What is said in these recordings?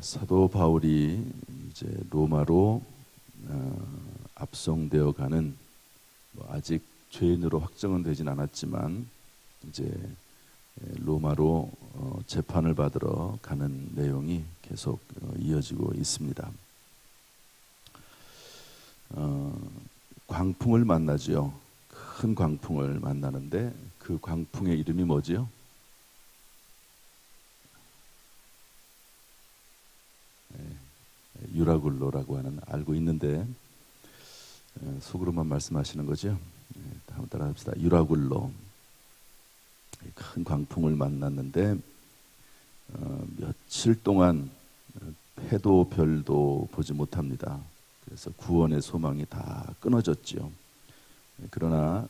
사도 바울이 이제 로마로 어, 압송되어 가는 뭐 아직 죄인으로 확정은 되진 않았지만 이제 로마로 어, 재판을 받으러 가는 내용이 계속 어, 이어지고 있습니다. 어, 광풍을 만나지요. 큰 광풍을 만나는데 그 광풍의 이름이 뭐지요? 유라굴로라고 하는 알고 있는데 어, 속으로만 말씀하시는 거죠. 네, 한번 따라 합시다. 유라굴로 큰 광풍을 만났는데 어, 며칠 동안 해도 별도 보지 못합니다. 그래서 구원의 소망이 다 끊어졌지요. 그러나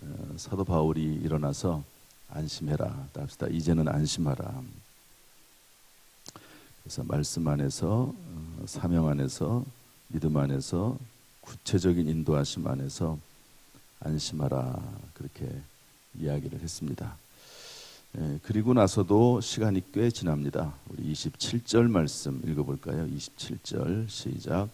어, 사도 바울이 일어나서 안심해라. 합시다. 이제는 안심하라. 그래서 말씀 안에서 어, 사명 안에서 믿음 안에서 구체적인 인도하심 안에서 안심하라 그렇게 이야기를 했습니다. 예, 그리고 나서도 시간이 꽤 지납니다. 우리 27절 말씀 읽어볼까요? 27절 시작.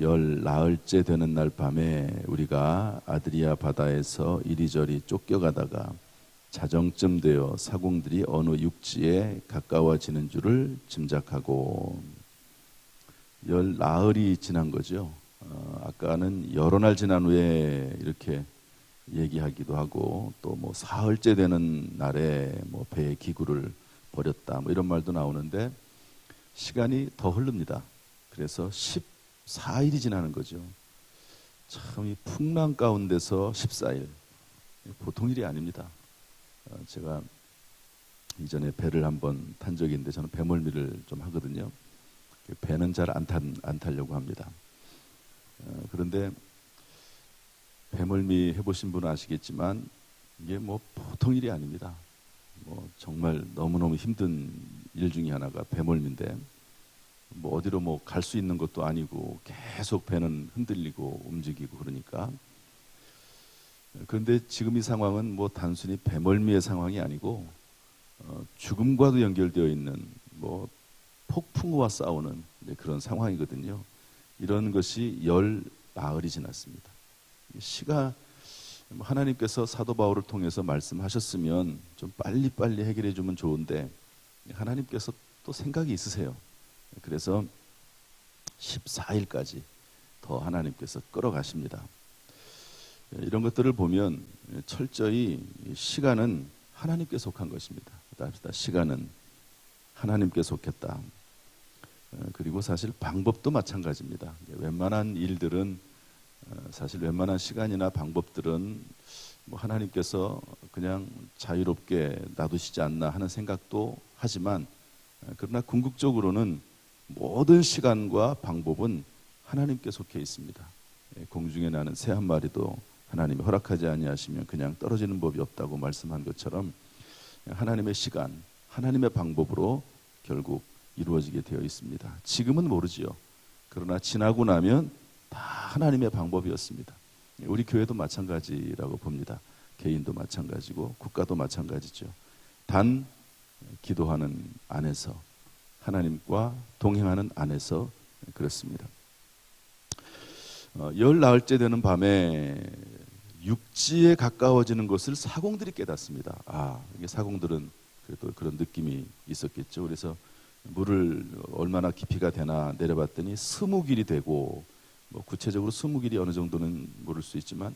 열 나흘째 되는 날 밤에 우리가 아드리아 바다에서 이리저리 쫓겨가다가 자정쯤 되어 사공들이 어느 육지에 가까워지는 줄을 짐작하고 열 나흘이 지난 거죠. 어, 아까는 여러 날 지난 후에 이렇게 얘기하기도 하고 또 뭐 사흘째 되는 날에 뭐 배의 기구를 버렸다 뭐 이런 말도 나오는데 시간이 더 흐릅니다. 그래서 14일이 지나는 거죠. 참 이 풍랑 가운데서 14일 보통 일이 아닙니다. 어, 제가 이전에 배를 한번 탄 적이 있는데 저는 배멀미를 좀 하거든요. 배는 잘안안 타려고 합니다. 어, 그런데 배멀미 해보신 분은 아시겠지만 이게 뭐 보통 일이 아닙니다. 뭐 정말 너무너무 힘든 일 중에 하나가 배멀미인데 뭐 어디로 뭐 갈 수 있는 것도 아니고 계속 배는 흔들리고 움직이고 그러니까 그런데 지금 이 상황은 뭐 단순히 배멀미의 상황이 아니고 어, 죽음과도 연결되어 있는 뭐 폭풍우와 싸우는 그런 상황이거든요. 이런 것이 열 나흘이 지났습니다. 시가 뭐 하나님께서 사도 바울을 통해서 말씀하셨으면 좀 빨리빨리 해결해 주면 좋은데 하나님께서 또 생각이 있으세요. 그래서 14일까지 더 하나님께서 끌어가십니다. 이런 것들을 보면 철저히 시간은 하나님께 속한 것입니다. 시간은 하나님께 속했다. 그리고 사실 방법도 마찬가지입니다. 웬만한 일들은 어, 사실 웬만한 시간이나 방법들은 뭐 하나님께서 그냥 자유롭게 놔두시지 않나 하는 생각도 하지만 어, 그러나 궁극적으로는 모든 시간과 방법은 하나님께 속해 있습니다. 예, 공중에 나는 새 한 마리도 하나님이 허락하지 아니하시면 그냥 떨어지는 법이 없다고 말씀한 것처럼 하나님의 시간, 하나님의 방법으로 결국 이루어지게 되어 있습니다. 지금은 모르지요. 그러나 지나고 나면 다 하나님의 방법이었습니다. 우리 교회도 마찬가지라고 봅니다. 개인도 마찬가지고 국가도 마찬가지죠. 단 기도하는 안에서 하나님과 동행하는 안에서 그렇습니다. 어, 열 나흘째 되는 밤에 육지에 가까워지는 것을 사공들이 깨닫습니다. 아, 이게 사공들은 그래도 그런 느낌이 있었겠죠. 그래서 물을 얼마나 깊이가 되나 내려봤더니 스무 길이 되고 뭐 구체적으로 스무 길이 어느 정도는 모를 수 있지만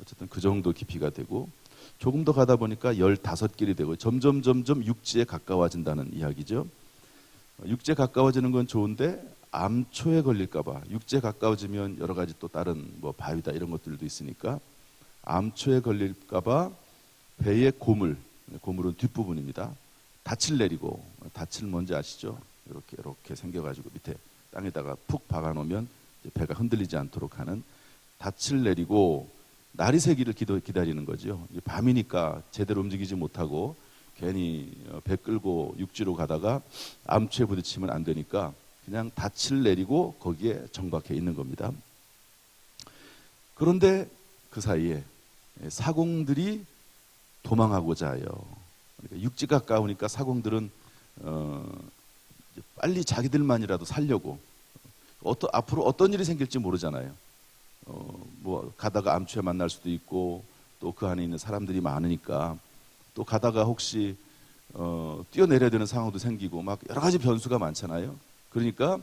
어쨌든 그 정도 깊이가 되고 조금 더 가다 보니까 열다섯 길이 되고 점점 점점 육지에 가까워진다는 이야기죠. 육지에 가까워지는 건 좋은데 암초에 걸릴까봐 육지에 가까워지면 여러 가지 또 다른 뭐 바위다 이런 것들도 있으니까 암초에 걸릴까봐 배의 고물 고물은 뒷부분입니다. 닻을 내리고 닻을 뭔지 아시죠? 이렇게 이렇게 생겨가지고 밑에 땅에다가 푹 박아놓으면 배가 흔들리지 않도록 하는 닻을 내리고 날이 새기를 기다리는 거죠. 밤이니까 제대로 움직이지 못하고 괜히 어, 배 끌고 육지로 가다가 암초에 부딪히면 안 되니까 그냥 닻을 내리고 거기에 정박해 있는 겁니다. 그런데 그 사이에 사공들이 도망하고자 해요. 그러니까 육지 가까우니까 사공들은 어, 빨리 자기들만이라도 살려고 어떤 앞으로 어떤 일이 생길지 모르잖아요. 어, 뭐 가다가 암초에 만날 수도 있고 또 그 안에 있는 사람들이 많으니까 또 가다가 혹시 어, 뛰어내려야 되는 상황도 생기고 막 여러 가지 변수가 많잖아요. 그러니까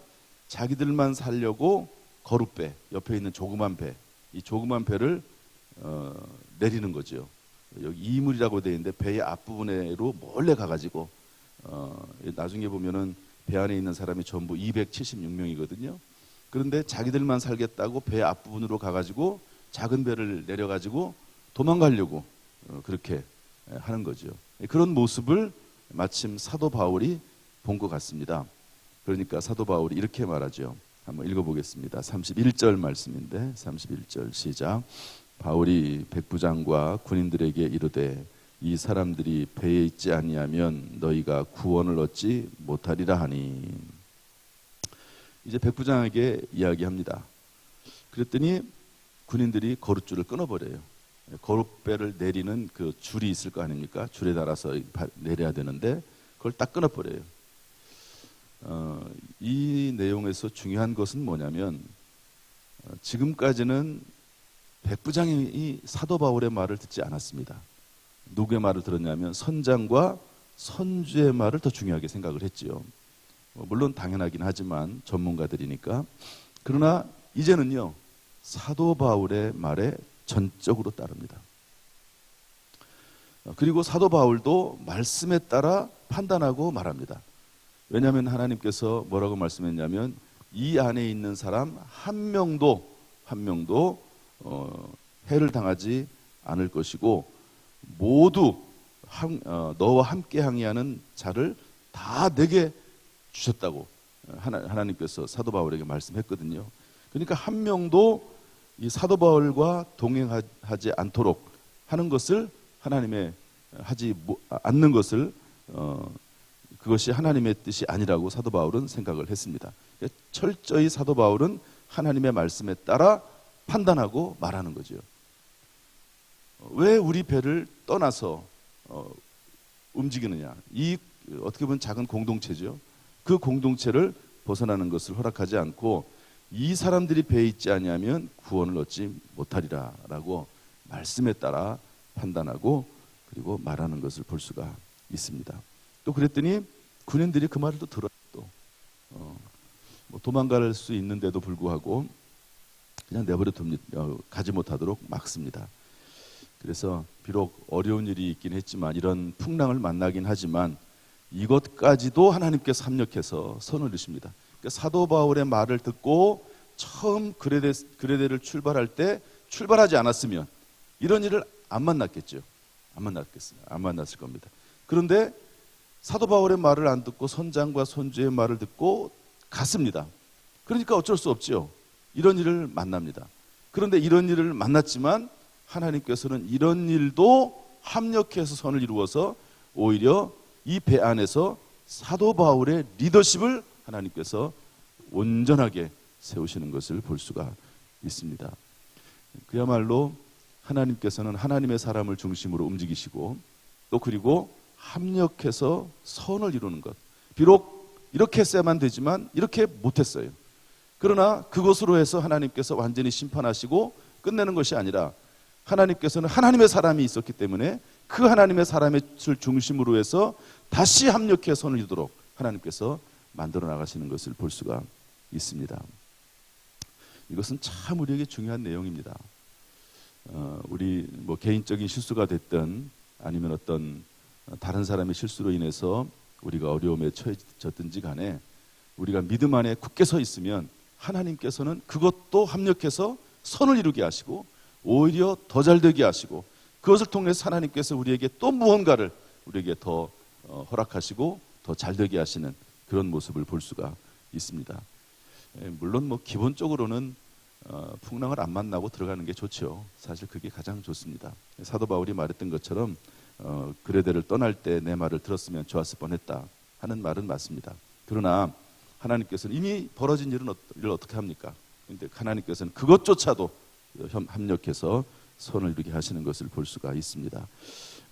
자기들만 살려고 거룻배 옆에 있는 조그만 배, 이 조그만 배를 어, 내리는 거죠. 여기 이물이라고 되어 있는데 배의 앞부분으로 몰래 가가지고 어, 나중에 보면은 배 안에 있는 사람이 전부 276명이거든요. 그런데 자기들만 살겠다고 배 앞부분으로 가가지고 작은 배를 내려가지고 도망가려고 어, 그렇게 하는 거죠. 그런 모습을 마침 사도 바울이 본 것 같습니다. 그러니까 사도 바울이 이렇게 말하죠. 한번 읽어보겠습니다. 31절 말씀인데 31절 시작. 바울이 백부장과 군인들에게 이르되 이 사람들이 배에 있지 아니하면 너희가 구원을 얻지 못하리라 하니 이제 백부장에게 이야기합니다. 그랬더니 군인들이 거룻줄을 끊어버려요. 거룻배를 내리는 그 줄이 있을 거 아닙니까? 줄에 달아서 내려야 되는데 그걸 딱 끊어버려요. 어, 이 내용에서 중요한 것은 뭐냐면 어, 지금까지는 백부장이 사도 바울의 말을 듣지 않았습니다. 누구의 말을 들었냐면 선장과 선주의 말을 더 중요하게 생각을 했지요. 어, 물론 당연하긴 하지만 전문가들이니까 그러나 이제는요 사도 바울의 말에 전적으로 따릅니다. 어, 그리고 사도 바울도 말씀에 따라 판단하고 말합니다. 왜냐하면 하나님께서 뭐라고 말씀했냐면 이 안에 있는 사람 한 명도 한 명도 어, 해를 당하지 않을 것이고 모두 한, 어, 너와 함께 항의하는 자를 다 내게 주셨다고 하나, 하나님께서 사도 바울에게 말씀했거든요. 그러니까 한 명도 이 사도 바울과 동행하지 않도록 하는 것을 하나님의 하지 않는 것을 어, 그것이 하나님의 뜻이 아니라고 사도 바울은 생각을 했습니다. 철저히 사도 바울은 하나님의 말씀에 따라 판단하고 말하는 거죠. 왜 우리 배를 떠나서 어, 움직이느냐? 이 어떻게 보면 작은 공동체죠. 그 공동체를 벗어나는 것을 허락하지 않고 이 사람들이 배에 있지 아니하면 구원을 얻지 못하리라라고 말씀에 따라 판단하고 그리고 말하는 것을 볼 수가 있습니다. 또 그랬더니 군인들이 그 말을 또 들어요. 또 어, 뭐 도망갈 수 있는데도 불구하고 그냥 내버려 둡니다. 어, 가지 못하도록 막습니다. 그래서 비록 어려운 일이 있긴 했지만 이런 풍랑을 만나긴 하지만 이것까지도 하나님께서 합력해서 선을 이루십니다. 그러니까 사도 바울의 말을 듣고 처음 그레데, 그레데를 출발할 때 출발하지 않았으면 이런 일을 안 만났겠죠. 안 만났겠어요. 안 만났을 겁니다. 그런데 사도 바울의 말을 안 듣고 선장과 선주의 말을 듣고 갔습니다. 그러니까 어쩔 수 없죠. 이런 일을 만납니다. 그런데 이런 일을 만났지만 하나님께서는 이런 일도 합력해서 선을 이루어서 오히려 이 배 안에서 사도 바울의 리더십을 하나님께서 온전하게 세우시는 것을 볼 수가 있습니다. 그야말로 하나님께서는 하나님의 사람을 중심으로 움직이시고 또 그리고 합력해서 선을 이루는 것. 비록 이렇게 했어야만 되지만 이렇게 못했어요. 그러나 그것으로 해서 하나님께서 완전히 심판하시고 끝내는 것이 아니라 하나님께서는 하나님의 사람이 있었기 때문에 그 하나님의 사람을 중심으로 해서 다시 합력해 선을 이루도록 하나님께서 만들어 나가시는 것을 볼 수가 있습니다. 이것은 참 우리에게 중요한 내용입니다. 어, 우리 뭐 개인적인 실수가 됐든 아니면 어떤 다른 사람의 실수로 인해서 우리가 어려움에 처해졌든지 간에 우리가 믿음 안에 굳게 서 있으면 하나님께서는 그것도 합력해서 선을 이루게 하시고 오히려 더 잘 되게 하시고 그것을 통해서 하나님께서 우리에게 또 무언가를 우리에게 더 어, 허락하시고 더 잘 되게 하시는 그런 모습을 볼 수가 있습니다. 예, 물론 뭐 기본적으로는 어, 풍랑을 안 만나고 들어가는 게 좋죠. 사실 그게 가장 좋습니다. 사도 바울이 말했던 것처럼 어, 그레데를 떠날 때 내 말을 들었으면 좋았을 뻔했다 하는 말은 맞습니다. 그러나 하나님께서는 이미 벌어진 일은 어, 일을 어떻게 합니까? 근데 하나님께서는 그것조차도 합력해서 손을 이루게 하시는 것을 볼 수가 있습니다.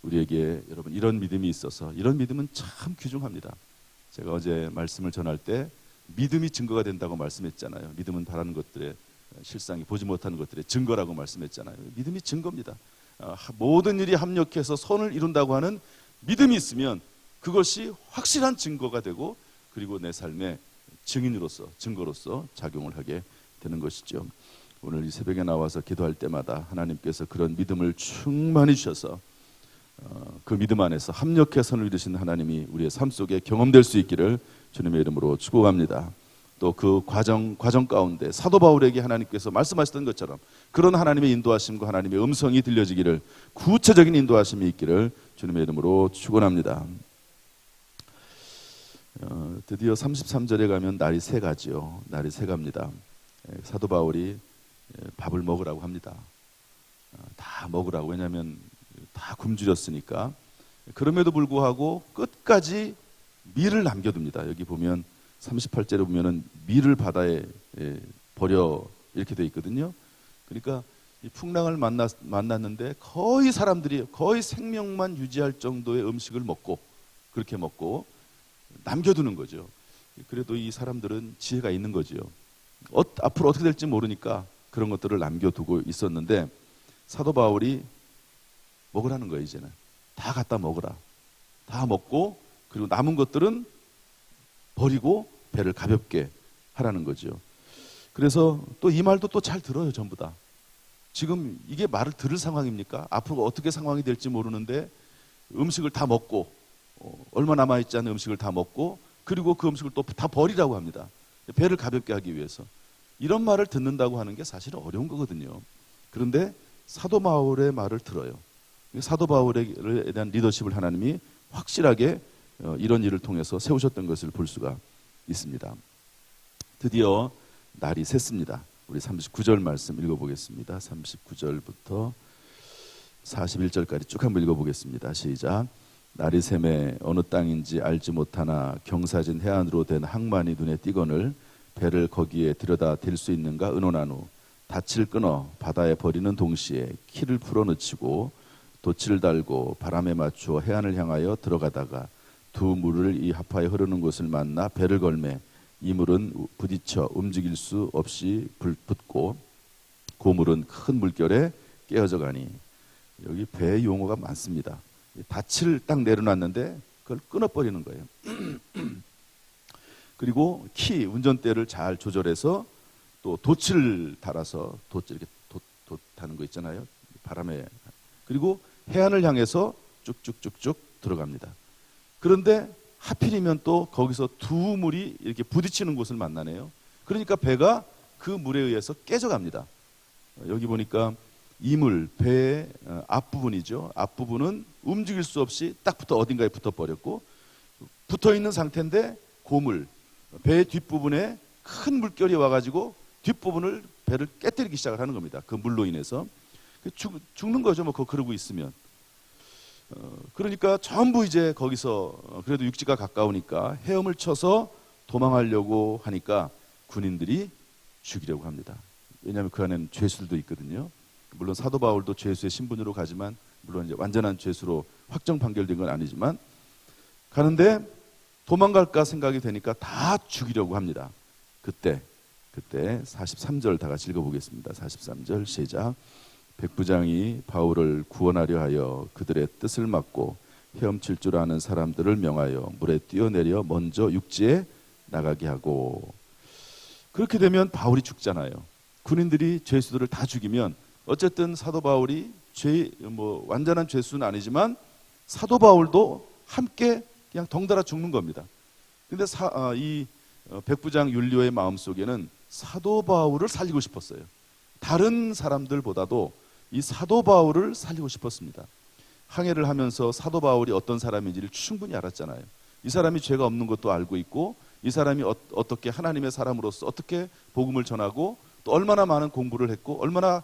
우리에게 여러분 이런 믿음이 있어서 이런 믿음은 참 귀중합니다. 제가 어제 말씀을 전할 때 믿음이 증거가 된다고 말씀했잖아요. 믿음은 바라는 것들의 실상이 보지 못하는 것들의 증거라고 말씀했잖아요. 믿음이 증거입니다. 아, 하- 모든 일이 합력해서 선을 이룬다고 하는 믿음이 있으면 그것이 확실한 증거가 되고 그리고 내 삶의 증인으로서 증거로서 작용을 하게 되는 것이죠. 오늘 이 새벽에 나와서 기도할 때마다 하나님께서 그런 믿음을 충만히 주셔서 어, 그 믿음 안에서 합력해 선을 이루신 하나님이 우리의 삶 속에 경험될 수 있기를 주님의 이름으로 축복합니다. 또 그 과정 과정 가운데 사도 바울에게 하나님께서 말씀하셨던 것처럼 그런 하나님의 인도하심과 하나님의 음성이 들려지기를 구체적인 인도하심이 있기를 주님의 이름으로 축원합니다. 어, 드디어 33절에 가면 날이 새 가지요. 날이 새 갑니다. 예, 사도 바울이 예, 밥을 먹으라고 합니다. 어, 다 먹으라고 왜냐하면 다 굶주렸으니까 그럼에도 불구하고 끝까지 밀을 남겨둡니다. 여기 보면 38절에 보면은 밀을 바다에 예, 버려 이렇게 돼 있거든요. 그러니까 이 풍랑을 만났, 만났는데 거의 사람들이 거의 생명만 유지할 정도의 음식을 먹고 그렇게 먹고 남겨두는 거죠. 그래도 이 사람들은 지혜가 있는 거지요. 어, 앞으로 어떻게 될지 모르니까 그런 것들을 남겨두고 있었는데 사도 바울이 먹으라는 거예요 이제는. 다 갖다 먹으라. 다 먹고 그리고 남은 것들은 버리고 배를 가볍게 하라는 거죠 그래서 또 이 말도 또 잘 들어요 전부 다. 지금 이게 말을 들을 상황입니까? 앞으로 어떻게 상황이 될지 모르는데 음식을 다 먹고 어, 얼마 남아 있지 않은 음식을 다 먹고 그리고 그 음식을 또 다 버리라고 합니다 배를 가볍게 하기 위해서 이런 말을 듣는다고 하는 게 사실은 어려운 거거든요 그런데 사도 바울의 말을 들어요 사도 바울에 대한 리더십을 하나님이 확실하게 어, 이런 일을 통해서 세우셨던 것을 볼 수가 있습니다. 드디어 날이 샜습니다. 우리 39절 말씀 읽어보겠습니다. 39절부터 41절까지 쭉 한번 읽어보겠습니다. 시작. 샘에 어느 땅인지 알지 못하나 경사진 해안으로 된 항만이 눈에 띄거늘 배를 거기에 들여다 댈 수 있는가 의논한 후 닻을 끊어 바다에 버리는 동시에 키를 풀어놓치고 돛을 달고 바람에 맞추어 해안을 향하여 들어가다가 두 물을 이 하파에 흐르는 곳을 만나 배를 걸매 이 물은 부딪혀 움직일 수 없이 불 붙고 그 물은 큰 물결에 깨어져 가니 여기 배 용어가 많습니다. 닻을 딱 내려놨는데 그걸 끊어버리는 거예요. 그리고 키 운전대를 잘 조절해서 또 돛을 달아서 돛 이렇게 돛, 돛 타는 거 있잖아요. 바람에 그리고 해안을 향해서 쭉쭉쭉쭉 들어갑니다. 그런데 하필이면 또 거기서 두 물이 이렇게 부딪히는 곳을 만나네요. 그러니까 배가 그 물에 의해서 깨져갑니다. 어, 여기 보니까 이물 배의 어, 앞부분이죠. 앞부분은 움직일 수 없이 딱 붙어 어딘가에 붙어 버렸고 붙어 있는 상태인데 고물 배의 뒷부분에 큰 물결이 와가지고 뒷부분을 배를 깨뜨리기 시작을 하는 겁니다. 그 물로 인해서 죽, 죽는 거죠. 뭐 그- 그러고 있으면. 어, 그러니까 전부 이제 거기서 어, 그래도 육지가 가까우니까 헤엄을 쳐서 도망하려고 하니까 군인들이 죽이려고 합니다. 왜냐하면 그 안에는 죄수들도 있거든요. 물론 사도 바울도 죄수의 신분으로 가지만 물론 이제 완전한 죄수로 확정 판결된 건 아니지만 가는데 도망갈까 생각이 되니까 다 죽이려고 합니다. 그때 그때 43절 다 같이 읽어보겠습니다. 43절 시작. 백부장이 바울을 구원하려 하여 그들의 뜻을 막고 헤엄칠 줄 아는 사람들을 명하여 물에 뛰어내려 먼저 육지에 나가게 하고 그렇게 되면 바울이 죽잖아요. 군인들이 죄수들을 다 죽이면 어쨌든 사도 바울이 죄 뭐 완전한 죄수는 아니지만 사도 바울도 함께 그냥 덩달아 죽는 겁니다. 근데 사, 아, 이 어, 백부장 율리오의 마음 속에는 사도 바울을 살리고 싶었어요. 다른 사람들보다도 이 사도 바울을 살리고 싶었습니다. 항해를 하면서 사도 바울이 어떤 사람인지를 충분히 알았잖아요. 이 사람이 죄가 없는 것도 알고 있고 이 사람이 어, 어떻게 하나님의 사람으로서 어떻게 복음을 전하고 또 얼마나 많은 공부를 했고 얼마나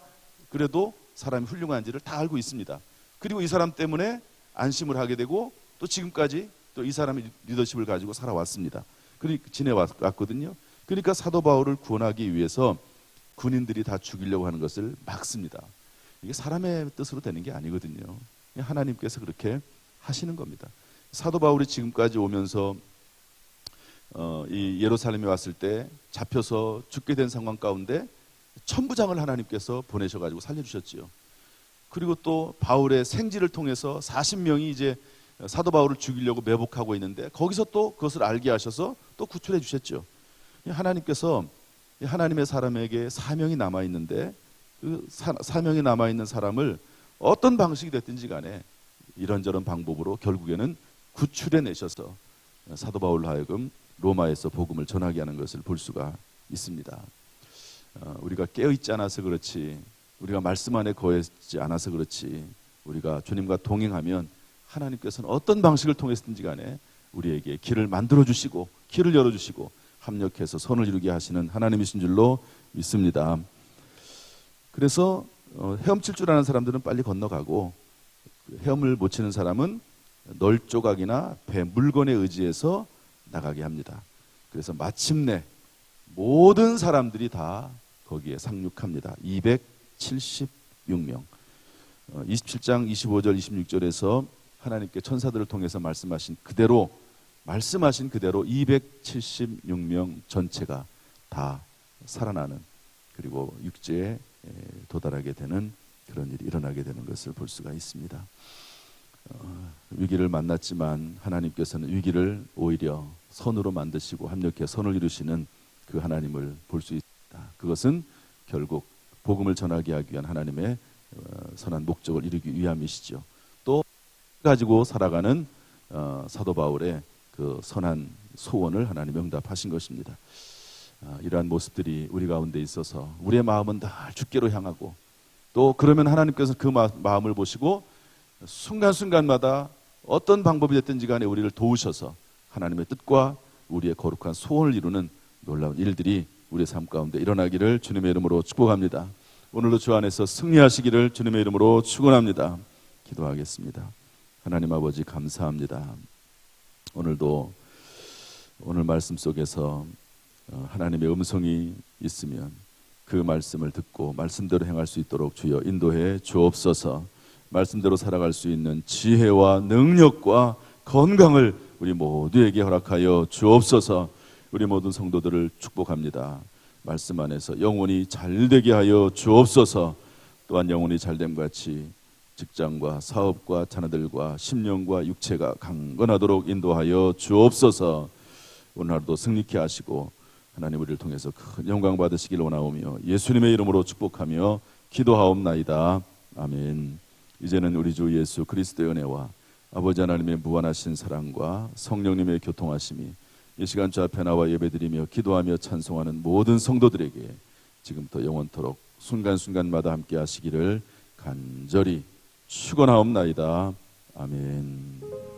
그래도 사람이 훌륭한지를 다 알고 있습니다. 그리고 이 사람 때문에 안심을 하게 되고 또 지금까지 또 이 사람의 리더십을 가지고 살아왔습니다. 그러니까 지내왔거든요. 그러니까 사도 바울을 구원하기 위해서 군인들이 다 죽이려고 하는 것을 막습니다. 이게 사람의 뜻으로 되는 게 아니거든요. 하나님께서 그렇게 하시는 겁니다. 사도 바울이 지금까지 오면서 어, 이 예루살렘에 왔을 때 잡혀서 죽게 된 상황 가운데 천부장을 하나님께서 보내셔가지고 살려주셨지요. 그리고 또 바울의 생지를 통해서 40명이 이제 사도 바울을 죽이려고 매복하고 있는데 거기서 또 그것을 알게 하셔서 또 구출해 주셨죠. 하나님께서 하나님의 사람에게 사명이 남아 있는데 그 사, 사명이 남아 있는 사람을 어떤 방식이 됐든지 간에 이런저런 방법으로 결국에는 구출해 내셔서 사도 바울로 하여금 로마에서 복음을 전하게 하는 것을 볼 수가 있습니다. 어, 우리가 깨어 있지 않아서 그렇지, 우리가 말씀 안에 거했지 않아서 그렇지, 우리가 주님과 동행하면 하나님께서는 어떤 방식을 통해서든지 간에 우리에게 길을 만들어 주시고 길을 열어 주시고 합력해서 선을 이루게 하시는 하나님이신 줄로 믿습니다. 그래서 어, 헤엄칠 줄 아는 사람들은 빨리 건너가고 그 헤엄을 못 치는 사람은 널 조각이나 배 물건에 의지해서 나가게 합니다. 그래서 마침내 모든 사람들이 다 거기에 상륙합니다. 276명. 27장 25절 26절에서 하나님께 천사들을 통해서 말씀하신 그대로 말씀하신 그대로 276명 전체가 다 살아나는 그리고 육지에 도달하게 되는 그런 일이 일어나게 되는 것을 볼 수가 있습니다. 어, 위기를 만났지만 하나님께서는 위기를 오히려 선으로 만드시고 합력해 선을 이루시는 그 하나님을 볼 수 있다. 그것은 결국 복음을 전하게 하기 위한 하나님의 어, 선한 목적을 이루기 위함이시죠. 또 가지고 살아가는 어, 사도 바울의 그 선한 소원을 하나님 응답하신 것입니다. 아, 이러한 모습들이 우리 가운데 있어서 우리의 마음은 늘 주께로 향하고 또 그러면 하나님께서 그 마음을 보시고 순간순간마다 어떤 방법이 됐든지 간에 우리를 도우셔서 하나님의 뜻과 우리의 거룩한 소원을 이루는 놀라운 일들이 우리의 삶 가운데 일어나기를 주님의 이름으로 축복합니다. 오늘도 주 안에서 승리하시기를 주님의 이름으로 축원합니다. 기도하겠습니다. 하나님 아버지 감사합니다. 오늘도 오늘 말씀 속에서 어, 하나님의 음성이 있으면 그 말씀을 듣고 말씀대로 행할 수 있도록 주여 인도해 주옵소서. 말씀대로 살아갈 수 있는 지혜와 능력과 건강을 우리 모두에게 허락하여 주옵소서. 우리 모든 성도들을 축복합니다. 말씀 안에서 영혼이 잘 되게 하여 주옵소서. 또한 영혼이 잘됨 같이 직장과 사업과 자녀들과 심령과 육체가 강건하도록 인도하여 주옵소서. 오늘 하루도 승리케 하시고 하나님 우리를 통해서 큰 영광 받으시길 원하오며 예수님의 이름으로 축복하며 기도하옵나이다. 아멘. 이제는 우리 주 예수 그리스도의 은혜와 아버지 하나님의 무한하신 사랑과 성령님의 교통하심이 이 시간 주 앞에 나와 예배드리며 기도하며 찬송하는 모든 성도들에게 지금부터 영원토록 순간순간마다 함께 하시기를 간절히 축원하옵나이다. 아멘.